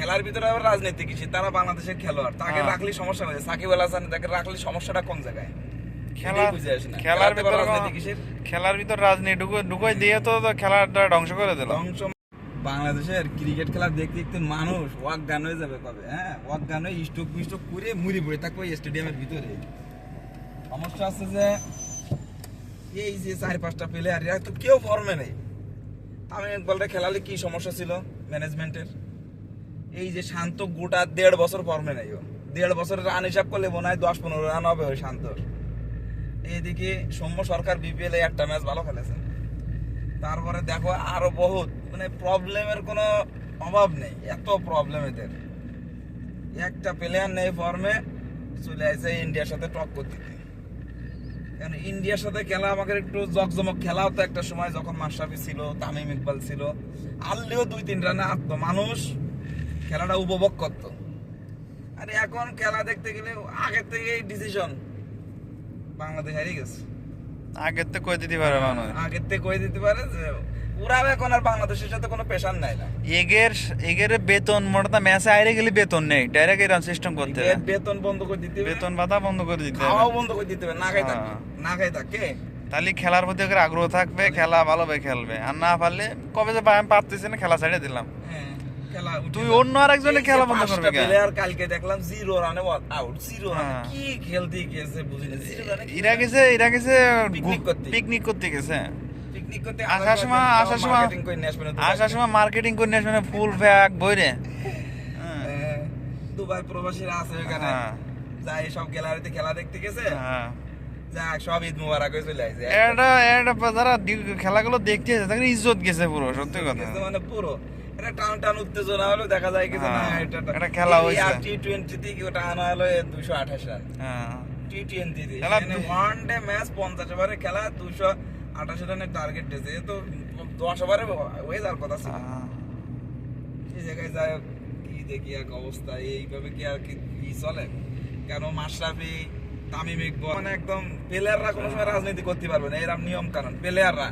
খেলার ভিতরে আবার রাজনীতি কিছু তারা বাংলাদেশের খেলোয়াড়। তাকে হ্যাঁ। রাখলে সমস্যা নেই সাকিব আল হাসান তাকে রাখলে সমস্যাটা কোন জায়গায়। খেলার ভিতর খেলার ভিতর রাজনীতি দিয়ে তো খেলাটা ধ্বংস করে দিল। ধ্বংস বাংলাদেশের ক্রিকেট খেলা দেখতে দেখতে মানুষ ওয়াকগান হয়ে যাবে কবে হ্যাঁ? ওয়াকগান হয়ে স্টোক মিস্টোক করে মুড়ি পড়ে থাকবে স্টেডিয়ামের ভিতরে। সমস্যা আছে যে এই যে চার পাঁচটা প্লেয়ার এরা তো কেউ ফর্মে নেই। আমি বলতে খেলালে কি সমস্যা ছিল? ম্যানেজমেন্টের এই যে শান্ত গোটা দেড় বছর ফর্মে নেই দেড় বছরের রান হিসাব করলে মনে হয় দশ পনেরো রান হবে ওই শান্তর এইদিকে সৌম্য সরকার বিপিএল একটা ম্যাচ ভালো খেলেছে। তারপরে দেখো আরও বহুত মানে প্রবলেমের কোনো অভাব নেই, এত প্রবলেম এদের। একটা প্লেয়ার নেই ফর্মে চলে আসে ইন্ডিয়ার সাথে টক্কর দিতে কারণ ইন্ডিয়ার সাথে খেলা আমাকে একটু জকজমক খেলা হতো একটা সময় যখন মাশরাফি ছিল, তামিম ইকবাল ছিল, আনলেও দুই তিন রানে আটতো মানুষ খেলাটা উপভোগ করতো। আর এখন খেলা দেখতে গেলে আগের থেকেই ডিসিশন বাংলাদেশ হারিয়ে গেছে। আগের তো কই দিতে পারে মানুষ? আগের থেকে কয়ে দিতে পারে যে ওরা এখন আর বাংলাদেশের সাথে কোনো পেশার নাই না। এগের এগের বেতন মোটা ম্যাচে আইরে গেলে বেতন নেই। ডাইরেক্ট এরকম সিস্টেম করতে হবে বেতন বন্ধ করে দিতে হবে। বেতন ভাতা বন্ধ করে দিতে হবে। খাওয়াও বন্ধ করে দিতে হবে। না খাই থাকে হ্যাঁ। না খাই থাকে তাহলে খেলার প্রতি আগ্রহ থাকবে খেলা ভালোভাবে খেলবে। আর না পারলে কবে যে আমি পারতেছি না খেলা ছেড়ে দিলাম। হ্যাঁ, খেলা তুই অন্য আরেকজনের খেলা বন্ধ করবে কেন? player কালকে দেখলাম জিরো রানে আউট জিরো রানে। কি খেলতে গিয়েছে বুঝি না। জিরো রানে এরা গেছে এরা গেছে করতে। পিকনিক করতে গেছে। পিকনিক করতে আসার সময় আসার সময় মার্কেটিং করে নিয়ে আসবে না দুবাই আসার সময় মার্কেটিং করে নিয়ে আসবে ফুল ব্যাগ বইরে হ্যাঁ, দুবাই প্রবাসীরা আছে ওখানে হ্যাঁ। যাই সব গ্যালারিতে খেলা দেখতে গেছে। হ্যাঁ। সব ঈদ মুবারক হয়ে চলে এটা এটা যারা খেলাগুলো দেখতে তাদের ইজ্জত গেছে পুরো সত্যি কথা। মানে পুরো। এটা টান টান উত্তেজনা হলো দেখা যায় কিছু না হ্যাঁ, এটা এটা খেলা হয়েছে। টি টোয়েন্টি কি ওটা আনা হলো দুশো আঠাশ রান? হ্যাঁ। টি টোয়েন্টি তে। খেলা দু- ওয়ান ডে ম্যাচ পঞ্চাশ ওভারে খেলা দুশো আঠাশ রানের টার্গেট দিয়েছে। তো দশ ওভারে হয়ে যাওয়ার কথা ছিল। হ্যাঁ। এই জায়গায় যায় কি দেখি এক অবস্থা এইভাবে কি আর কি চলে? কেন মাশরাফি তামিম ইকবল মানে একদম প্লেয়াররা কোনো সময় রাজনীতি করতে পারবে না এরকম নিয়ম কানুন প্লেয়াররা